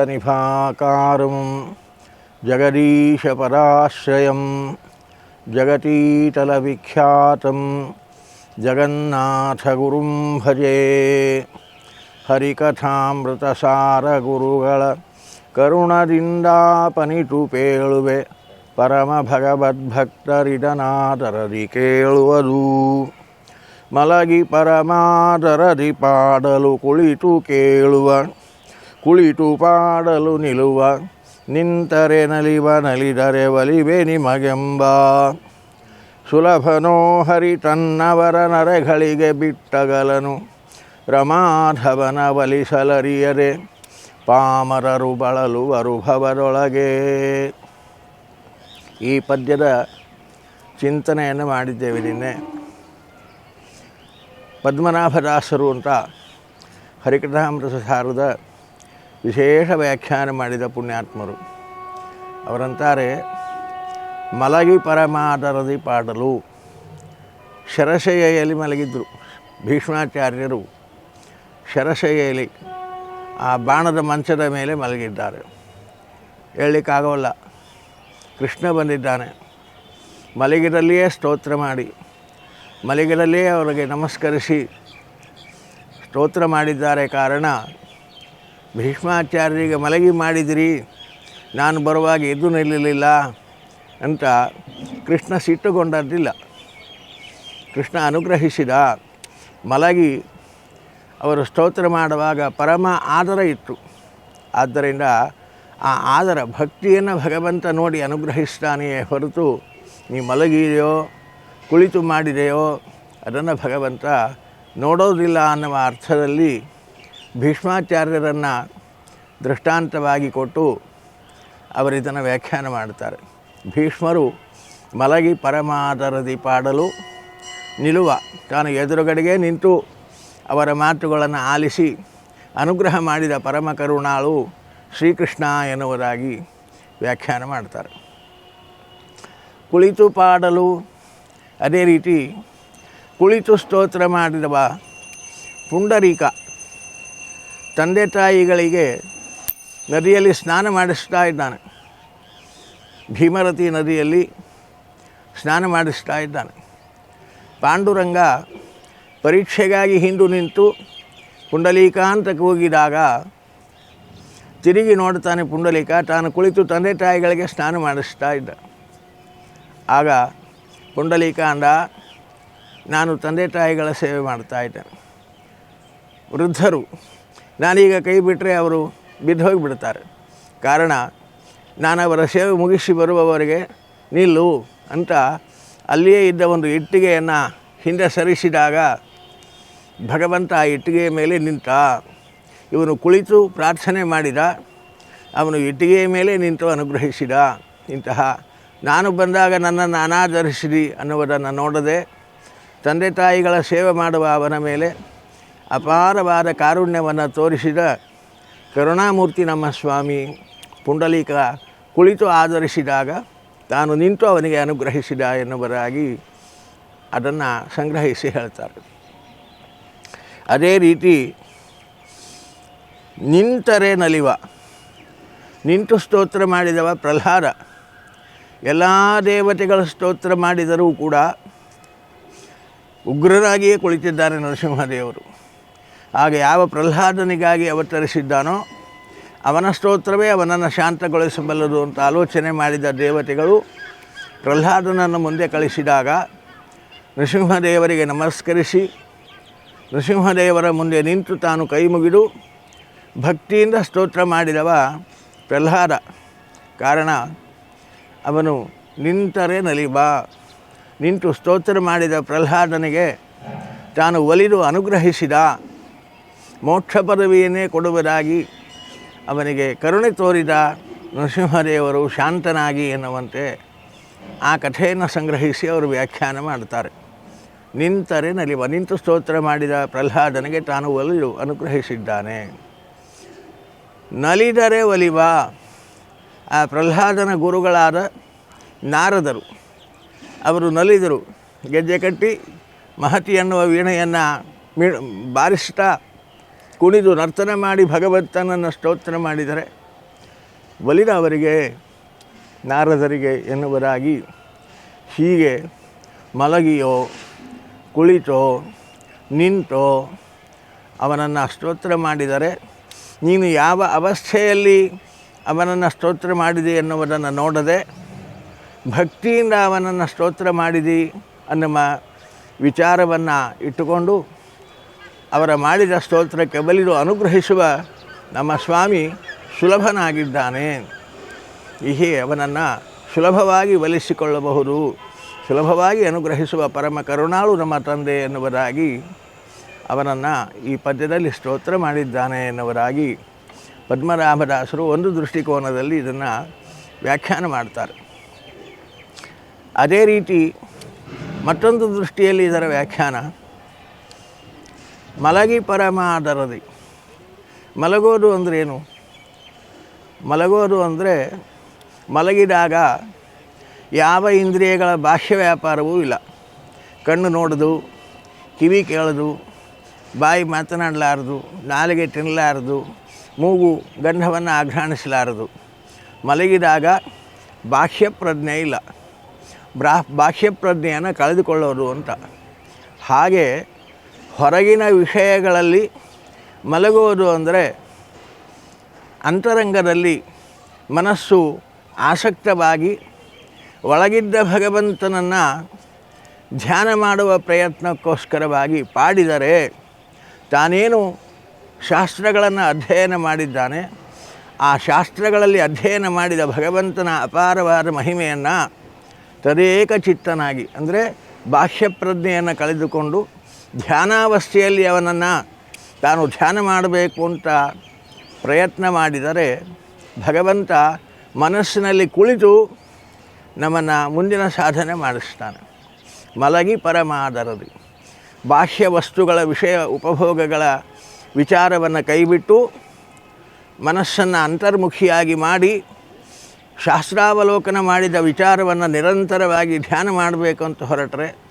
జలజ్యేష్టనిభాకారం జగదీశపరాశ్రయం జగతీతలవిఖ్యాతం జగన్నాథగురుం భజే ಹರಿಕಥಾಮೃತಸಾರಗುರುಗಳ ಕರುಣದಿಂದಾಪನಿತು ಪೇಳುವೆ ಪರಮ ಭಗವದ್ಭಕ್ತರಿದನಾದರದಿ ಕೇಳುವುದು ಮಲಗಿ ಪರಮಾದರದಿ ಪಾಡಲು ಕುಳಿತು ಕೇಳುವ ಕುಳಿತು ಪಾಡಲು ನಿಲುವ, ನಿಂತರೆ ನಲಿವ, ನಲಿದರೆ ಒಲಿವೆ ನಿಮಗೆಂಬ. ಸುಲಭನೋ ಹರಿ ತನ್ನವರ ನರೆಗಳಿಗೆ ಬಿಟ್ಟಗಲನು, ರಮಾಧವನ ಬಲಿಸಲರಿಯರೆ ಪಾಮರರು ಬಳಲುವರು ಭವದೊಳಗೆ. ಈ ಪದ್ಯದ ಚಿಂತನೆಯನ್ನು ಮಾಡಿದ್ದೇವೆ ನಿನ್ನೆ. ಪದ್ಮನಾಭದಾಸರು ಅಂತ ಹರಿಕಥಾಮೃತ ಸಾರದ ವಿಶೇಷ ವ್ಯಾಖ್ಯಾನ ಮಾಡಿದ ಪುಣ್ಯಾತ್ಮರು. ಅವರಂತಾರೆ, ಮಲಗಿ ಪರಮಾದರದಿ ಪಾಡಲು. ಶರಶಯ್ಯಲ್ಲಿ ಮಲಗಿದ್ರು ಭೀಷ್ಮಾಚಾರ್ಯರು. ಶರಶಯ್ಯಲ್ಲಿ ಆ ಬಾಣದ ಮಂಚದ ಮೇಲೆ ಮಲಗಿದ್ದಾರೆ. ಹೇಳಲಿಕ್ಕಾಗೋಲ್ಲ ಕೃಷ್ಣ ಬಂದಿದ್ದಾನೆ. ಮಲಗಿದಲ್ಲಿಯೇ ಸ್ತೋತ್ರ ಮಾಡಿ ಮಲಗಿದಲ್ಲಿಯೇ ಅವರಿಗೆ ನಮಸ್ಕರಿಸಿ ಸ್ತೋತ್ರ ಮಾಡಿದ್ದಾರೆ ಕಾರಣ ಭೀಷ್ಮಾಚಾರ್ಯರಿಗೆ ಮಲಗಿ ಮಾಡಿದಿರಿ. ನಾನು ಬರುವಾಗ ಎದ್ದು ನಿಲ್ಲಲಿಲ್ಲ ಅಂತ ಕೃಷ್ಣ ಸಿಟ್ಟುಗೊಂಡದ್ದಿಲ್ಲ. ಕೃಷ್ಣ ಅನುಗ್ರಹಿಸಿದ. ಮಲಗಿ ಅವರು ಸ್ತೋತ್ರ ಮಾಡುವಾಗ ಪರಮ ಆದರ ಇತ್ತು. ಆದ್ದರಿಂದ ಆ ಆದರ ಭಕ್ತಿಯನ್ನು ಭಗವಂತ ನೋಡಿ ಅನುಗ್ರಹಿಸ್ತಾನೆಯೇ ಹೊರತು ನೀ ಮಲಗಿದೆಯೋ, ಕುಳಿತು ಮಾಡಿದೆಯೋ, ಅದನ್ನು ಭಗವಂತ ನೋಡೋದಿಲ್ಲ ಅನ್ನುವ ಅರ್ಥದಲ್ಲಿ ಭೀಷ್ಮಾಚಾರ್ಯರನ್ನು ದೃಷ್ಟಾಂತವಾಗಿ ಕೊಟ್ಟು ಅವರಿದನ್ನು ವ್ಯಾಖ್ಯಾನ ಮಾಡ್ತಾರೆ ಭೀಷ್ಮರು ಮಲಗಿ ಪರಮಾದರದಿ ಪಾಡಲು ನಿಲುವ. ತಾನು ಎದುರುಗಡೆಗೆ ನಿಂತು ಅವರ ಮಾತುಗಳನ್ನು ಆಲಿಸಿ ಅನುಗ್ರಹ ಮಾಡಿದ ಪರಮ ಕರುಣಾಳು ಶ್ರೀಕೃಷ್ಣ ಎನ್ನುವುದಾಗಿ ವ್ಯಾಖ್ಯಾನ ಮಾಡ್ತಾರೆ. ಕುಳಿತು ಪಾಡಲು ಅದೇ ರೀತಿ ಕುಳಿತು ಸ್ತೋತ್ರ ಮಾಡಿದವ ಪುಂಡರೀಕ ತಂದೆ ತಾಯಿಗಳಿಗೆ ನದಿಯಲ್ಲಿ ಸ್ನಾನ ಮಾಡಿಸ್ತಾ ಇದ್ದಾನೆ. ಭೀಮರತಿ ನದಿಯಲ್ಲಿ ಸ್ನಾನ ಮಾಡಿಸ್ತಾ ಇದ್ದಾನೆ. ಪಾಂಡುರಂಗ ಪರೀಕ್ಷೆಗಾಗಿ ಹಿಂದು ನಿಂತು ಪುಂಡಲೀಕ ಹೋಗಿದಾಗ ತಿರುಗಿ ನೋಡ್ತಾನೆ ಪುಂಡಲೀಕ, ತಾನು ಕುಳಿತು ತಂದೆ ತಾಯಿಗಳಿಗೆ ಸ್ನಾನ ಮಾಡಿಸ್ತಾ ಇದ್ದ. ಆಗ ಪುಂಡಲೀಕ ಅಂದ, ನಾನು ತಂದೆ ತಾಯಿಗಳ ಸೇವೆ ಮಾಡ್ತಾ ಇದ್ದೇನೆ. ವೃದ್ಧರು ನಾನೀಗ ಕೈ ಬಿಟ್ಟರೆ ಅವರು ಬಿದ್ದು ಹೋಗಿಬಿಡ್ತಾರೆ. ಕಾರಣ ನಾನು ಅವರ ಸೇವೆ ಮುಗಿಸಿ ಬರುವವರಿಗೆ ನಿಲ್ಲು ಅಂತ ಅಲ್ಲಿಯೇ ಇದ್ದ ಒಂದು ಇಟ್ಟಿಗೆಯನ್ನು ಹಿಂದೆ ಸರಿಸಿದಾಗ ಭಗವಂತ ಆ ಇಟ್ಟಿಗೆಯ ಮೇಲೆ ನಿಂತ ಇವನು ಕುಳಿತು ಪ್ರಾರ್ಥನೆ ಮಾಡಿದ. ಅವನು ಇಟ್ಟಿಗೆಯ ಮೇಲೆ ನಿಂತು ಅನುಗ್ರಹಿಸಿದ. ಇಂತಹ ನಾನು ಬಂದಾಗ ನನ್ನನ್ನು ಅನಾಧರಿಸಿರಿ ಅನ್ನುವುದನ್ನು ನೋಡದೆ ತಂದೆ ತಾಯಿಗಳ ಸೇವೆ ಮಾಡುವ ಅವನ ಮೇಲೆ ಅಪಾರವಾದ ಕಾರುಣ್ಯವನ್ನು ತೋರಿಸಿದ ಕರುಣಾಮೂರ್ತಿ ನಮ್ಮ ಸ್ವಾಮಿ ಪುಂಡಲೀಕ ಕುಳಿತು ಆಧರಿಸಿದಾಗ ತಾನು ನಿಂತು ಅವನಿಗೆ ಅನುಗ್ರಹಿಸಿದ ಎನ್ನುವರಾಗಿ ಅದನ್ನು ಸಂಗ್ರಹಿಸಿ ಹೇಳ್ತಾರೆ. ಅದೇ ರೀತಿ ನಿಂತರೆ ನಲಿವ, ನಿಂತು ಸ್ತೋತ್ರ ಮಾಡಿದವ ಪ್ರಹ್ಲಾದ. ಎಲ್ಲ ದೇವತೆಗಳ ಸ್ತೋತ್ರ ಮಾಡಿದರೂ ಕೂಡ ಉಗ್ರರಾಗಿಯೇ ಕುಳಿತಿದ್ದಾರೆ ನರಸಿಂಹದೇವರು. ಆಗ ಯಾವ ಪ್ರಹ್ಲಾದನಿಗಾಗಿ ಅವತರಿಸಿದ್ದಾನೋ ಅವನ ಸ್ತೋತ್ರವೇ ಅವನನ್ನು ಶಾಂತಗೊಳಿಸಬಲ್ಲದು ಅಂತ ಆಲೋಚನೆ ಮಾಡಿದ ದೇವತೆಗಳು ಪ್ರಹ್ಲಾದನನ್ನು ಮುಂದೆ ಕಳಿಸಿದಾಗ ನೃಸಿಂಹದೇವರಿಗೆ ನಮಸ್ಕರಿಸಿ ನೃಸಿಂಹದೇವರ ಮುಂದೆ ನಿಂತು ತಾನು ಕೈ ಮುಗಿದು ಭಕ್ತಿಯಿಂದ ಸ್ತೋತ್ರ ಮಾಡಿದವ ಪ್ರಹ್ಲಾದ. ಕಾರಣ ಅವನು ನಿಂತರೆ ನಲಿಬಾ. ನಿಂತು ಸ್ತೋತ್ರ ಮಾಡಿದ ಪ್ರಹ್ಲಾದನಿಗೆ ತಾನು ಒಲಿದು ಅನುಗ್ರಹಿಸಿದ. ಮೋಕ್ಷ ಪದವಿಯನ್ನೇ ಕೊಡುವುದಾಗಿ ಅವನಿಗೆ ಕರುಣೆ ತೋರಿದ ನರಸಿಂಹದೇವರು ಶಾಂತನಾಗಿ ಎನ್ನುವಂತೆ ಆ ಕಥೆಯನ್ನು ಸಂಗ್ರಹಿಸಿ ಅವರು ವ್ಯಾಖ್ಯಾನ ಮಾಡ್ತಾರೆ ನಿಂತರೆ ನಲಿವ, ನಿಂತು ಸ್ತೋತ್ರ ಮಾಡಿದ ಪ್ರಹ್ಲಾದನಿಗೆ ತಾನು ಒಲಿಯು ಅನುಗ್ರಹಿಸಿದ್ದಾನೆ. ನಲಿದರೆ ಒಲಿವ, ಆ ಪ್ರಹ್ಲಾದನ ಗುರುಗಳಾದ ನಾರದರು. ಅವರು ನಲಿದರು, ಗೆಜ್ಜೆ ಕಟ್ಟಿ ಮಹತಿ ಎನ್ನುವ ವೀಣೆಯನ್ನು ಮೀ ಬಾರಿಸ್ತಾ ಕುಣಿದು ನರ್ತನ ಮಾಡಿ ಭಗವಂತನನ್ನು ಸ್ತೋತ್ರ ಮಾಡಿದರೆ ಒಲಿದ ಅವರಿಗೆ, ನಾರದರಿಗೆ ಎನ್ನುವರಾಗಿ ಹೀಗೆ ಮಲಗಿಯೋ, ಕುಳಿತೋ, ನಿಂತೋ ಅವನನ್ನು ಸ್ತೋತ್ರ ಮಾಡಿದರೆ, ನೀನು ಯಾವ ಅವಸ್ಥೆಯಲ್ಲಿ ಅವನನ್ನು ಸ್ತೋತ್ರ ಮಾಡಿದೆ ಎನ್ನುವುದನ್ನು ನೋಡದೆ ಭಕ್ತಿಯಿಂದ ಅವನನ್ನು ಸ್ತೋತ್ರ ಮಾಡಿದಿ ಅನ್ನುವ ವಿಚಾರವನ್ನು ಇಟ್ಟುಕೊಂಡು ಅವರ ಮಾಡಿದ ಸ್ತೋತ್ರಕ್ಕೆ ಬಲಿದು ಅನುಗ್ರಹಿಸುವ ನಮ್ಮ ಸ್ವಾಮಿ ಸುಲಭನಾಗಿದ್ದಾನೆ. ಹೀಗೆ ಅವನನ್ನು ಸುಲಭವಾಗಿ ಒಲಿಸಿಕೊಳ್ಳಬಹುದು ಸುಲಭವಾಗಿ ಅನುಗ್ರಹಿಸುವ ಪರಮ ಕರುಣಾಳು ನಮ್ಮ ತಂದೆ ಎನ್ನುವುದಾಗಿ ಅವನನ್ನು ಈ ಪದ್ಯದಲ್ಲಿ ಸ್ತೋತ್ರ ಮಾಡಿದ್ದಾನೆ ಎನ್ನುವರಾಗಿ ಪದ್ಮನಾಭದಾಸರು ಒಂದು ದೃಷ್ಟಿಕೋನದಲ್ಲಿ ಇದನ್ನು ವ್ಯಾಖ್ಯಾನ ಮಾಡ್ತಾರೆ. ಅದೇ ರೀತಿ ಮತ್ತೊಂದು ದೃಷ್ಟಿಯಲ್ಲಿ ಇದರ ವ್ಯಾಖ್ಯಾನ ಮಲಗಿ ಪರಮಾದರದಿ. ಮಲಗೋದು ಏನು? ಮಲಗೋದು ಅಂದರೆ ಮಲಗಿದಾಗ ಯಾವ ಇಂದ್ರಿಯಗಳ ಬಾಹ್ಯ ವ್ಯಾಪಾರವೂ ಇಲ್ಲ. ಕಣ್ಣು ನೋಡೋದು, ಕಿವಿ ಕೇಳೋದು, ಬಾಯಿ ಮಾತನಾಡಲಾರದು, ನಾಲಿಗೆ ತಿನ್ನಲಾರದು, ಮೂಗು ಗಂಧವನ್ನು ಆಘ್ರಾಣಿಸಲಾರದು. ಮಲಗಿದಾಗ ಬಾಹ್ಯ ಪ್ರಜ್ಞೆ ಇಲ್ಲ. ಬ್ರಾ, ಬಾಹ್ಯ ಪ್ರಜ್ಞೆಯನ್ನು ಕಳೆದುಕೊಳ್ಳೋದು ಅಂತ. ಹಾಗೆ ಹೊರಗಿನ ವಿಷಯಗಳಲ್ಲಿ ಮಲಗುವುದು ಅಂದರೆ ಅಂತರಂಗದಲ್ಲಿ ಮನಸ್ಸು ಆಸಕ್ತವಾಗಿ ಒಳಗಿದ್ದ ಭಗವಂತನನ್ನು ಧ್ಯಾನ ಮಾಡುವ ಪ್ರಯತ್ನಕ್ಕೋಸ್ಕರವಾಗಿ ಪಾಡಿದರೆ ತಾನೇನು ಶಾಸ್ತ್ರಗಳನ್ನು ಅಧ್ಯಯನ ಮಾಡಿದ್ದಾನೆ, ಆ ಶಾಸ್ತ್ರಗಳಲ್ಲಿ ಅಧ್ಯಯನ ಮಾಡಿದ ಭಗವಂತನ ಅಪಾರವಾದ ಮಹಿಮೆಯನ್ನು ತದೇಕ ಚಿತ್ತನಾಗಿ, ಅಂದರೆ ಬಾಹ್ಯ ಪ್ರಜ್ಞೆಯನ್ನು ಕಳೆದುಕೊಂಡು ಧ್ಯಾನಾವಸ್ಥೆಯಲ್ಲಿ ಅವನನ್ನು ತಾನು ಧ್ಯಾನ ಮಾಡಬೇಕು ಅಂತ ಪ್ರಯತ್ನ ಮಾಡಿದರೆ ಭಗವಂತ ಮನಸ್ಸಿನಲ್ಲಿ ಕುಳಿತು ನಮ್ಮನ್ನು ಮುಂದಿನ ಸಾಧನೆ ಮಾಡಿಸ್ತಾನೆ. ಮಲಗಿ ಪರಮಾದರದಿ. ಬಾಹ್ಯ ವಸ್ತುಗಳ ವಿಷಯ ಉಪಭೋಗಗಳ ವಿಚಾರವನ್ನು ಕೈಬಿಟ್ಟು ಮನಸ್ಸನ್ನು ಅಂತರ್ಮುಖಿಯಾಗಿ ಮಾಡಿ ಶಾಸ್ತ್ರಾವಲೋಕನ ಮಾಡಿದ ವಿಚಾರವನ್ನು ನಿರಂತರವಾಗಿ ಧ್ಯಾನ ಮಾಡಬೇಕು ಅಂತ ಹೊರಟ್ರೆ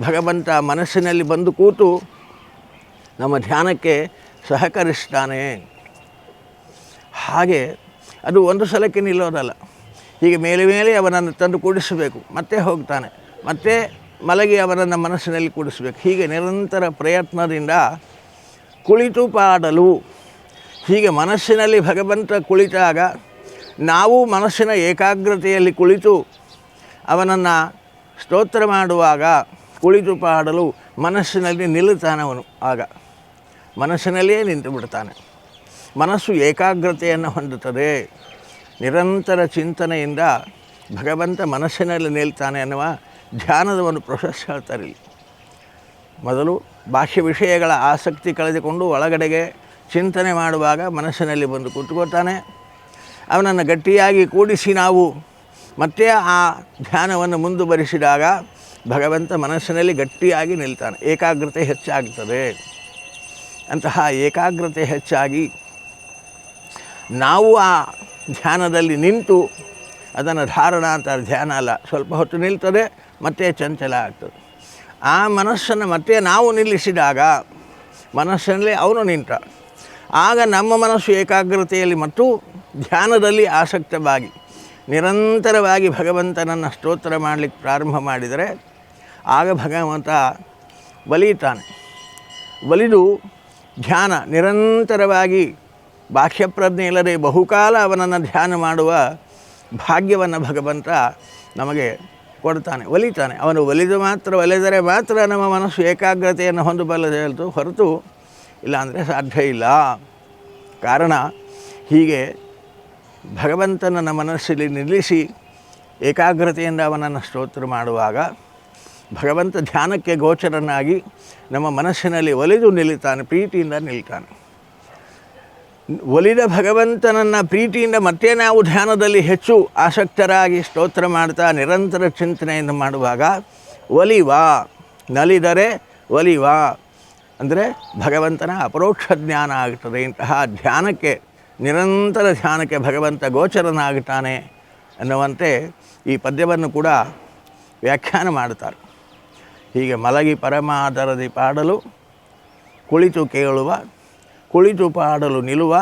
ಭಗವಂತ ಮನಸ್ಸಿನಲ್ಲಿ ಬಂದು ಕೂತು ನಮ್ಮ ಧ್ಯಾನಕ್ಕೆ ಸಹಕರಿಸ್ತಾನೆ. ಹಾಗೆ ಅದು ಒಂದು ಸಲಕ್ಕೆ ನಿಲ್ಲೋದಲ್ಲ. ಹೀಗೆ ಮೇಲೆ ಮೇಲೆ ಅವನನ್ನು ತಂದು ಕೂಡಿಸಬೇಕು. ಮತ್ತೆ ಹೋಗ್ತಾನೆ. ಮತ್ತೆ ಮಲಗಿ ಅವನನ್ನು ಮನಸ್ಸಿನಲ್ಲಿ ಕೂಡಿಸಬೇಕು. ಹೀಗೆ ನಿರಂತರ ಪ್ರಯತ್ನದಿಂದ ಕುಳಿತು ಪಾಡಲು. ಹೀಗೆ ಮನಸ್ಸಿನಲ್ಲಿ ಭಗವಂತ ಕುಳಿತಾಗ ನಾವು ಮನಸ್ಸಿನ ಏಕಾಗ್ರತೆಯಲ್ಲಿ ಕುಳಿತು ಅವನನ್ನು ಸ್ತೋತ್ರ ಮಾಡುವಾಗ ಕುಳಿತು ಪಾಡಲು ಮನಸ್ಸಿನಲ್ಲಿ ನಿಲ್ಲುತ್ತಾನವನು ಆಗ ಮನಸ್ಸಿನಲ್ಲಿಯೇ ನಿಂತು ಬಿಡ್ತಾನೆ. ಮನಸ್ಸು ಏಕಾಗ್ರತೆಯನ್ನು ಹೊಂದುತ್ತದೆ. ನಿರಂತರ ಚಿಂತನೆಯಿಂದ ಭಗವಂತ ಮನಸ್ಸಿನಲ್ಲಿ ನಿಲ್ತಾನೆ ಅನ್ನುವ ಧ್ಯಾನದ ಒಂದು ಪ್ರೊಸೆಸ್ ಹೇಳ್ತಾರೆ ಮೊದಲು ಬಾಹ್ಯ ವಿಷಯಗಳ ಆಸಕ್ತಿ ಕಳೆದುಕೊಂಡು ಒಳಗಡೆಗೆ ಚಿಂತನೆ ಮಾಡುವಾಗ ಮನಸ್ಸಿನಲ್ಲಿ ಬಂದು ಕೂತ್ಕೋತಾನೆ ಅವನನ್ನು ಗಟ್ಟಿಯಾಗಿ ಕೂಡಿಸಿ ನಾವು ಮತ್ತೆ ಆ ಧ್ಯಾನವನ್ನು ಮುಂದುವರಿಸಿದಾಗ ಭಗವಂತ ಮನಸ್ಸಿನಲ್ಲಿ ಗಟ್ಟಿಯಾಗಿ ನಿಲ್ತಾನೆ. ಏಕಾಗ್ರತೆ ಹೆಚ್ಚಾಗ್ತದೆ. ಅಂತಹ ಏಕಾಗ್ರತೆ ಹೆಚ್ಚಾಗಿ ನಾವು ಆ ಧ್ಯಾನದಲ್ಲಿ ನಿಂತು ಅದನ್ನು ಧಾರಣ ಅಂತ ಧ್ಯಾನ ಅಲ್ಲ. ಸ್ವಲ್ಪ ಹೊತ್ತು ನಿಲ್ತದೆ, ಮತ್ತೆ ಚಂಚಲ ಆಗ್ತದೆ. ಆ ಮನಸ್ಸನ್ನು ಮತ್ತೆ ನಾವು ನಿಲ್ಲಿಸಿದಾಗ ಮನಸ್ಸಿನಲ್ಲಿ ಅವನು ನಿಂತ. ಆಗ ನಮ್ಮ ಮನಸ್ಸು ಏಕಾಗ್ರತೆಯಲ್ಲಿ ಮತ್ತು ಧ್ಯಾನದಲ್ಲಿ ಆಸಕ್ತವಾಗಿ ನಿರಂತರವಾಗಿ ಭಗವಂತನನ್ನು ಸ್ತೋತ್ರ ಮಾಡಲಿಕ್ಕೆ ಪ್ರಾರಂಭ ಮಾಡಿದರೆ ಆಗ ಭಗವಂತ ಬಲಿಯುತ್ತಾನೆ ಬಲಿದು ಧ್ಯಾನ, ನಿರಂತರವಾಗಿ ಬಾಹ್ಯಪ್ರಜ್ಞೆ ಇಲ್ಲದೆ ಬಹುಕಾಲ ಅವನನ್ನು ಧ್ಯಾನ ಮಾಡುವ ಭಾಗ್ಯವನ್ನು ಭಗವಂತ ನಮಗೆ ಕೊಡ್ತಾನೆ, ಒಲಿತಾನೆ. ಅವನು ಒಲಿದು ಮಾತ್ರ, ಒಲಿದರೆ ಮಾತ್ರ ನಮ್ಮ ಮನಸ್ಸು ಏಕಾಗ್ರತೆಯನ್ನು ಹೊಂದಬಲ್ಲದೆ ಹೇಳ್ತು ಹೊರತು ಇಲ್ಲಾಂದರೆ ಸಾಧ್ಯ ಇಲ್ಲ. ಕಾರಣ, ಹೀಗೆ ಭಗವಂತನನ್ನು ಮನಸ್ಸಲ್ಲಿ ನಿಲ್ಲಿಸಿ ಏಕಾಗ್ರತೆಯಿಂದ ಅವನನ್ನು ಸ್ತೋತ್ರ ಮಾಡುವಾಗ ಭಗವಂತ ಧ್ಯಾನಕ್ಕೆ ಗೋಚರನಾಗಿ ನಮ್ಮ ಮನಸ್ಸಿನಲ್ಲಿ ಒಲಿದು ನಿಲ್ತಾನೆ ಪ್ರೀತಿಯಿಂದ ನಿಲ್ತಾನೆ. ಒಲಿದ ಭಗವಂತನನ್ನು ಪ್ರೀತಿಯಿಂದ ಮತ್ತೆ ನಾವು ಧ್ಯಾನದಲ್ಲಿ ಹೆಚ್ಚು ಆಸಕ್ತರಾಗಿ ಸ್ತೋತ್ರ ಮಾಡ್ತಾ, ನಿರಂತರ ಚಿಂತನೆಯನ್ನು ಮಾಡುವಾಗ, ಒಲಿವಾ, ನಲಿದರೆ ಒಲಿವಾ. ಅಂದರೆ ಭಗವಂತನ ಅಪರೋಕ್ಷ ಜ್ಞಾನ ಆಗ್ತದೆ. ಇಂತಹ ಧ್ಯಾನಕ್ಕೆ, ನಿರಂತರ ಧ್ಯಾನಕ್ಕೆ ಭಗವಂತ ಗೋಚರನಾಗುತ್ತಾನೆ ಅನ್ನುವಂತೆ ಈ ಪದ್ಯವನ್ನು ಕೂಡ ವ್ಯಾಖ್ಯಾನ ಮಾಡ್ತಾರೆ. ಹೀಗೆ ಮಲಗಿ ಪರಮಾದರದಿ ಪಾಡಲು ಕುಳಿತು ಕೇಳುವ, ಕುಳಿತು ಪಾಡಲು ನಿಲ್ಲುವ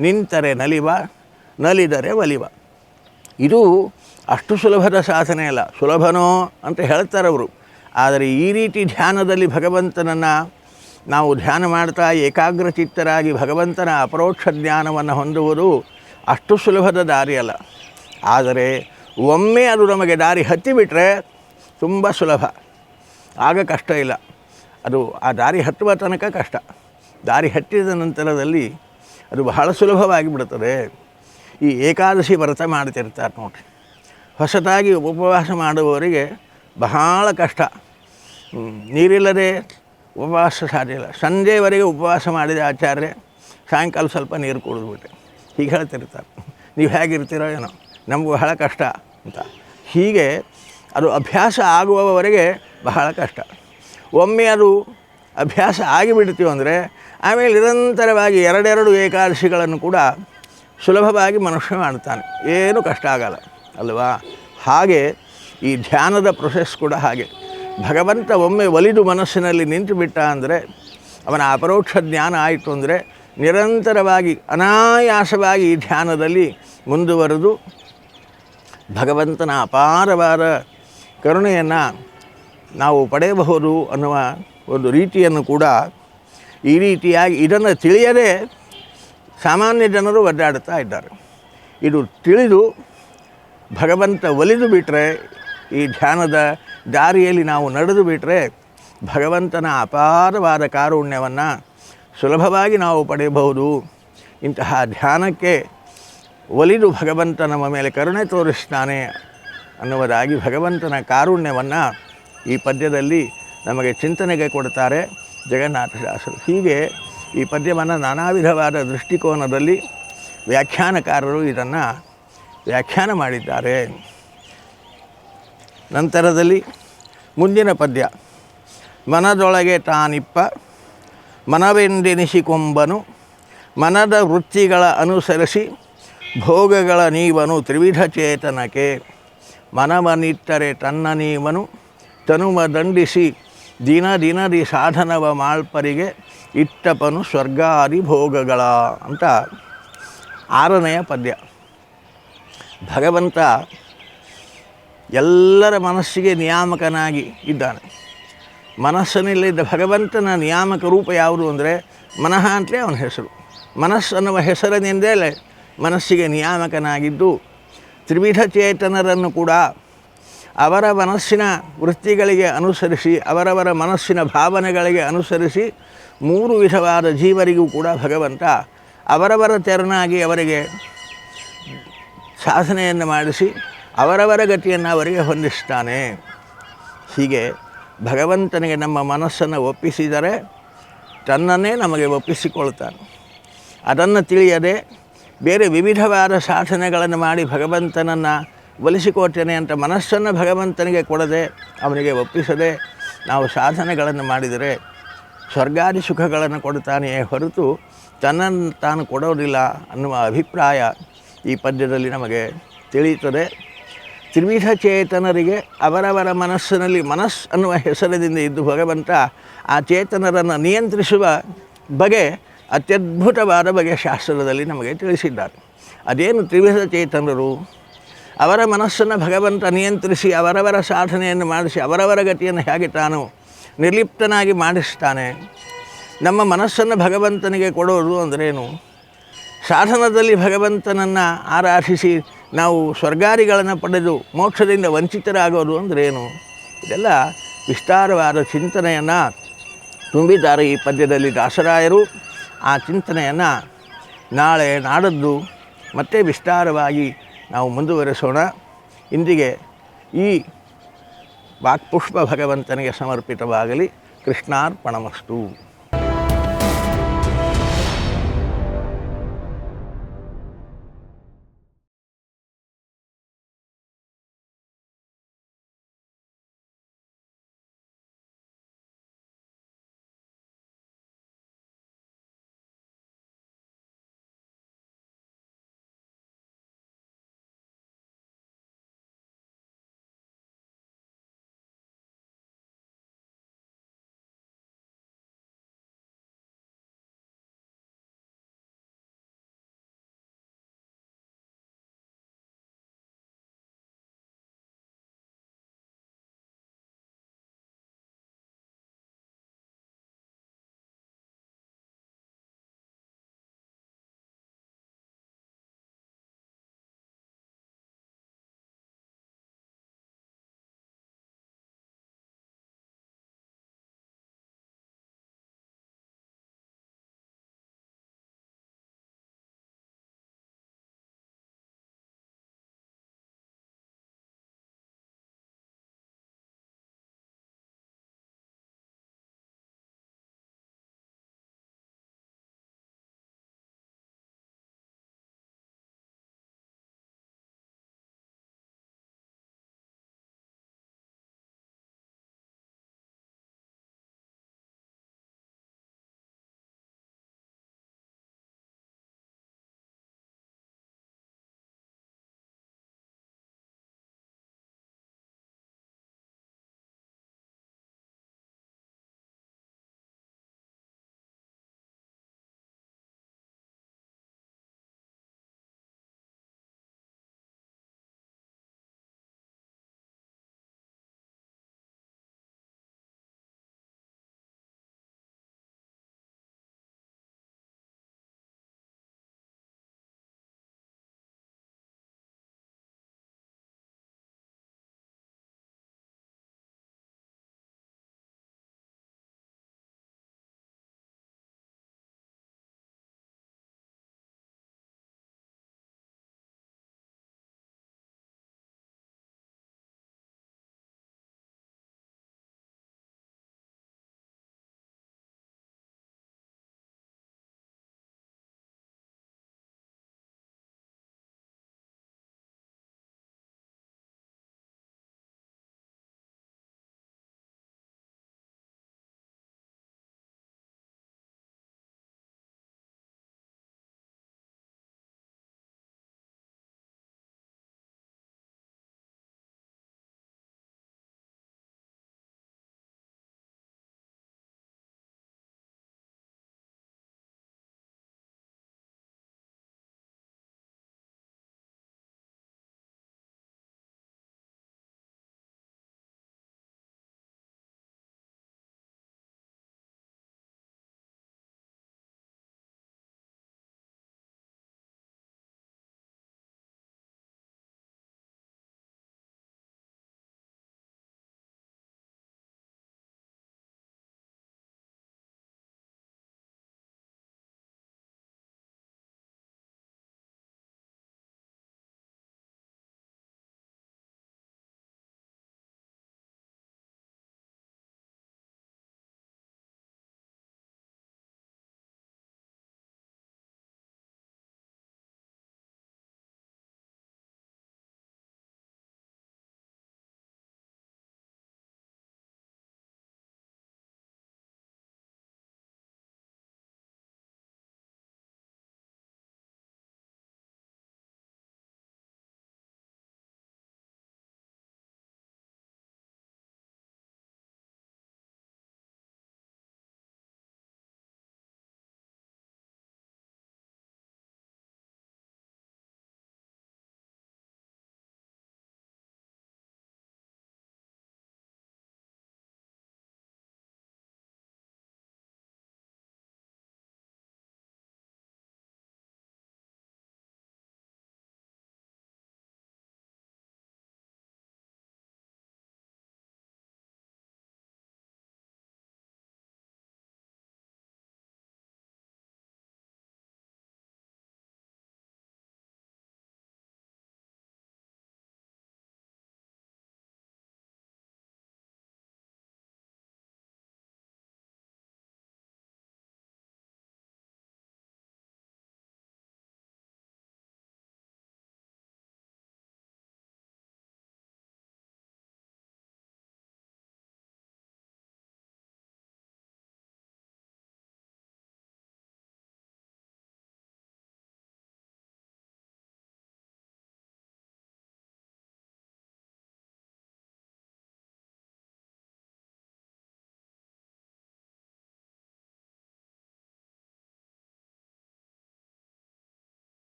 ನಿಂತರೆ ನಲಿವ, ನಲಿದರೆ ಒಲಿವ. ಇದು ಅಷ್ಟು ಸುಲಭದ ಸಾಧನೆ ಅಲ್ಲ. ಸುಲಭನೋ ಅಂತ ಹೇಳ್ತಾರೆ ಅವರು. ಆದರೆ ಈ ರೀತಿ ಧ್ಯಾನದಲ್ಲಿ ಭಗವಂತನನ್ನು ನಾವು ಧ್ಯಾನ ಮಾಡ್ತಾ ಏಕಾಗ್ರಚಿತ್ತರಾಗಿ ಭಗವಂತನ ಅಪರೋಕ್ಷ ಜ್ಞಾನವನ್ನು ಹೊಂದುವುದು ಅಷ್ಟು ಸುಲಭದ ದಾರಿ ಅಲ್ಲ. ಆದರೆ ಒಮ್ಮೆ ಅದು ನಮಗೆ ದಾರಿ ಹತ್ತಿಬಿಟ್ರೆ ತುಂಬ ಸುಲಭ. ಆಗ ಕಷ್ಟ ಇಲ್ಲ. ಅದು ಆ ದಾರಿ ಹತ್ತುವ ತನಕ ಕಷ್ಟ. ದಾರಿ ಹತ್ತಿದ ನಂತರದಲ್ಲಿ ಅದು ಬಹಳ ಸುಲಭವಾಗಿ ಬಿಡುತ್ತದೆ. ಈ ಏಕಾದಶಿ ವ್ರತ ಮಾಡ್ತಿರ್ತಾರೆ ನೋಡಿ ಹೊಸದಾಗಿ ಉಪವಾಸ ಮಾಡುವವರಿಗೆ ಬಹಳ ಕಷ್ಟ. ನೀರಿಲ್ಲದೆ ಉಪವಾಸ ಸಾಧ್ಯ ಇಲ್ಲ. ಸಂಜೆವರೆಗೆ ಉಪವಾಸ ಮಾಡಿದ ಆಚಾರ್ಯ ಸಾಯಂಕಾಲ ಸ್ವಲ್ಪ ನೀರು ಕುಡಿದ್ಬಿಟ್ಟೆ ಹೀಗೆ ಹೇಳ್ತಿರ್ತಾರೆ. ನೀವು ಹೇಗಿರ್ತೀರೋ ಏನೋ. ನಮ್ಗೆ ಬಹಳ ಕಷ್ಟ ಅಂತ. ಹೀಗೆ ಅದು ಅಭ್ಯಾಸ ಆಗುವವರೆಗೆ ಬಹಳ ಕಷ್ಟ. ಒಮ್ಮೆ ಅದು ಅಭ್ಯಾಸ ಆಗಿಬಿಡ್ತೀವಿ ಅಂದರೆ ಆಮೇಲೆ ನಿರಂತರವಾಗಿ ಎರಡೆರಡು ಏಕಾದಶಿಗಳನ್ನು ಕೂಡ ಸುಲಭವಾಗಿ ಮನುಷ್ಯ ಮಾಡ್ತಾನೆ. ಏನೂ ಕಷ್ಟ ಆಗಲ್ಲ, ಅಲ್ವಾ? ಹಾಗೆ ಈ ಧ್ಯಾನದ ಪ್ರೊಸೆಸ್ ಕೂಡ ಹಾಗೆ. ಭಗವಂತ ಒಮ್ಮೆ ಒಲಿದು ಮನಸ್ಸಿನಲ್ಲಿ ನಿಂತು ಬಿಟ್ಟ ಅಂದರೆ ಅವನ ಅಪರೋಕ್ಷ ಜ್ಞಾನ ಆಯಿತು ಅಂದರೆ ನಿರಂತರವಾಗಿ, ಅನಾಯಾಸವಾಗಿ ಈ ಧ್ಯಾನದಲ್ಲಿ ಮುಂದುವರೆದು ಭಗವಂತನ ಅಪಾರವಾದ ಕರುಣೆಯನ್ನು ನಾವು ಪಡೆಯಬಹುದು ಅನ್ನುವ ಒಂದು ರೀತಿಯನ್ನು ಕೂಡ ಈ ರೀತಿಯಾಗಿ ಇದನ್ನು ತಿಳಿಯದೇ ಸಾಮಾನ್ಯ ಜನರು ಒದ್ದಾಡುತ್ತಾ ಇದ್ದಾರೆ. ಇದು ತಿಳಿದು ಭಗವಂತ ಒಲಿದು ಬಿಟ್ಟರೆ ಈ ಧ್ಯಾನದ ದಾರಿಯಲ್ಲಿ ನಾವು ನಡೆದು ಬಿಟ್ಟರೆ ಭಗವಂತನ ಅಪಾರವಾದ ಕಾರುಣ್ಯವನ್ನು ಸುಲಭವಾಗಿ ನಾವು ಪಡೆಯಬಹುದು. ಇಂತಹ ಧ್ಯಾನಕ್ಕೆ ಒಲಿದು ಭಗವಂತ ನಮ್ಮ ಮೇಲೆ ಕರುಣೆ ತೋರಿಸ್ತಾನೆ ಅನ್ನುವುದಾಗಿ ಭಗವಂತನ ಕಾರುಣ್ಯವನ್ನು ಈ ಪದ್ಯದಲ್ಲಿ ನಮಗೆ ಚಿಂತನೆಗೆ ಕೊಡ್ತಾರೆ ಜಗನ್ನಾಥದಾಸರು ಹೀಗೆ ಈ ಪದ್ಯವನ್ನು ನಾನಾ ವಿಧವಾದ ದೃಷ್ಟಿಕೋನದಲ್ಲಿ ವ್ಯಾಖ್ಯಾನಕಾರರು ಇದನ್ನು ವ್ಯಾಖ್ಯಾನ ಮಾಡಿದ್ದಾರೆ. ನಂತರದಲ್ಲಿ ಮುಂದಿನ ಪದ್ಯ. ಮನದೊಳಗೆ ತಾನಿಪ್ಪ ಮನವೆಂದೆನಿಸಿಕೊಂಬನು ಮನದ ವೃತ್ತಿಗಳ ಅನುಸರಿಸಿ ಭೋಗಗಳ ನೀವನು ತ್ರಿವಿಧ ಚೇತನಕ್ಕೆ ಮನವನಿತ್ತರೆ ತನ್ನ ನೀವನು ತನುವ ದಂಡಿಸಿ, ದಿನ ದಿನದಿ ಸಾಧನವ ಮಾಳ್ಪರಿಗೆ ಇಟ್ಟಪನು ಸ್ವರ್ಗಾದಿ ಭೋಗಗಳ ಅಂತ ಆರನೆಯ ಪದ್ಯ. ಭಗವಂತ ಎಲ್ಲರ ಮನಸ್ಸಿಗೆ ನಿಯಾಮಕನಾಗಿ ಇದ್ದಾನೆ. ಮನಸ್ಸಿನಲ್ಲಿದ್ದ ಭಗವಂತನ ನಿಯಾಮಕ ರೂಪ ಯಾವುದು ಅಂದರೆ ಮನಃ ಅಂತಲೇ ಅವನ ಹೆಸರು. ಮನಸ್ಸು ಅನ್ನುವ ಹೆಸರಿನಿಂದಲೇ ಮನಸ್ಸಿಗೆ ನಿಯಾಮಕನಾಗಿದ್ದು, ತ್ರಿವಿಧ ಚೇತನರನ್ನು ಕೂಡ ಅವರ ಮನಸ್ಸಿನ ವೃತ್ತಿಗಳಿಗೆ ಅನುಸರಿಸಿ, ಅವರವರ ಮನಸ್ಸಿನ ಭಾವನೆಗಳಿಗೆ ಅನುಸರಿಸಿ ಮೂರು ವಿಧವಾದ ಜೀವರಿಗೂ ಕೂಡ ಭಗವಂತ ಅವರವರ ತೆರನಾಗಿ ಅವರಿಗೆ ಸಾಧನೆಯನ್ನು ಮಾಡಿಸಿ, ಅವರವರ ಗತಿಯನ್ನು ಅವರಿಗೆ ಹೊಂದಿಸ್ತಾನೆ. ಹೀಗೆ ಭಗವಂತನಿಗೆ ನಮ್ಮ ಮನಸ್ಸನ್ನು ಒಪ್ಪಿಸಿದರೆ ತನ್ನನ್ನೇ ನಮಗೆ ಒಪ್ಪಿಸಿಕೊಳ್ತಾನೆ. ಅದನ್ನು ತಿಳಿಯದೆ ಬೇರೆ ವಿವಿಧವಾದ ಸಾಧನೆಗಳನ್ನು ಮಾಡಿ ಭಗವಂತನನ್ನು ಒಲಿಸಿಕೊಡ್ತೇನೆ ಅಂತ ಮನಸ್ಸನ್ನು ಭಗವಂತನಿಗೆ ಕೊಡದೆ ಅವನಿಗೆ ಒಪ್ಪಿಸದೆ ನಾವು ಸಾಧನೆಗಳನ್ನು ಮಾಡಿದರೆ ಸ್ವರ್ಗಾದಿ ಸುಖಗಳನ್ನು ಕೊಡುತ್ತಾನೆಯೇ ಹೊರತು ತನ್ನನ್ನು ತಾನು ಕೊಡೋದಿಲ್ಲ ಅನ್ನುವ ಅಭಿಪ್ರಾಯ ಈ ಪದ್ಯದಲ್ಲಿ ನಮಗೆ ತಿಳಿಯುತ್ತದೆ. ತ್ರಿವಿಧ ಚೇತನರಿಗೆ ಅವರವರ ಮನಸ್ಸಿನಲ್ಲಿ ಮನಸ್ಸು ಅನ್ನುವ ಹೆಸರಿನಿಂದ ಇದ್ದು ಭಗವಂತ ಆ ಚೇತನರನ್ನು ನಿಯಂತ್ರಿಸುವ ಬಗೆ, ಅತ್ಯದ್ಭುತವಾದ ಬಗೆ ಶಾಸ್ತ್ರದಲ್ಲಿ ನಮಗೆ ತಿಳಿಸಿದ್ದಾರೆ. ಅದೇನು ತ್ರಿವಿಧ ಚೇತನರು ಅವರ ಮನಸ್ಸನ್ನು ಭಗವಂತ ನಿಯಂತ್ರಿಸಿ, ಅವರವರ ಸಾಧನೆಯನ್ನು ಮಾಡಿಸಿ, ಅವರವರ ಗತಿಯನ್ನು ಹೇಗೆ ತಾನು ನಿರ್ಲಿಪ್ತನಾಗಿ ಮಾಡಿಸ್ತಾನೆ? ನಮ್ಮ ಮನಸ್ಸನ್ನು ಭಗವಂತನಿಗೆ ಕೊಡೋದು ಅಂದ್ರೇನು? ಸಾಧನದಲ್ಲಿ ಭಗವಂತನನ್ನು ಆರಾಧಿಸಿ ನಾವು ಸ್ವರ್ಗಾರಿಗಳನ್ನು ಪಡೆದು ಮೋಕ್ಷದಿಂದ ವಂಚಿತರಾಗೋದು ಅಂದ್ರೇನು? ಇದೆಲ್ಲ ವಿಸ್ತಾರವಾದ ಚಿಂತನೆಯನ್ನು ತುಂಬಿದ್ದಾರೆ ಈ ಪದ್ಯದಲ್ಲಿ ದಾಸರಾಯರು. ಆ ಚಿಂತನೆಯನ್ನು ನಾಳೆ ನಾಡದ್ದು ಮತ್ತೆ ವಿಸ್ತಾರವಾಗಿ ನಾವು ಮುಂದುವರೆಸೋಣ. ಇಂದಿಗೆ ಈ ವಾಕ್ಪುಷ್ಪ ಭಗವಂತನಿಗೆ ಸಮರ್ಪಿತವಾಗಲಿ. ಕೃಷ್ಣಾರ್ಪಣಮಸ್ತು.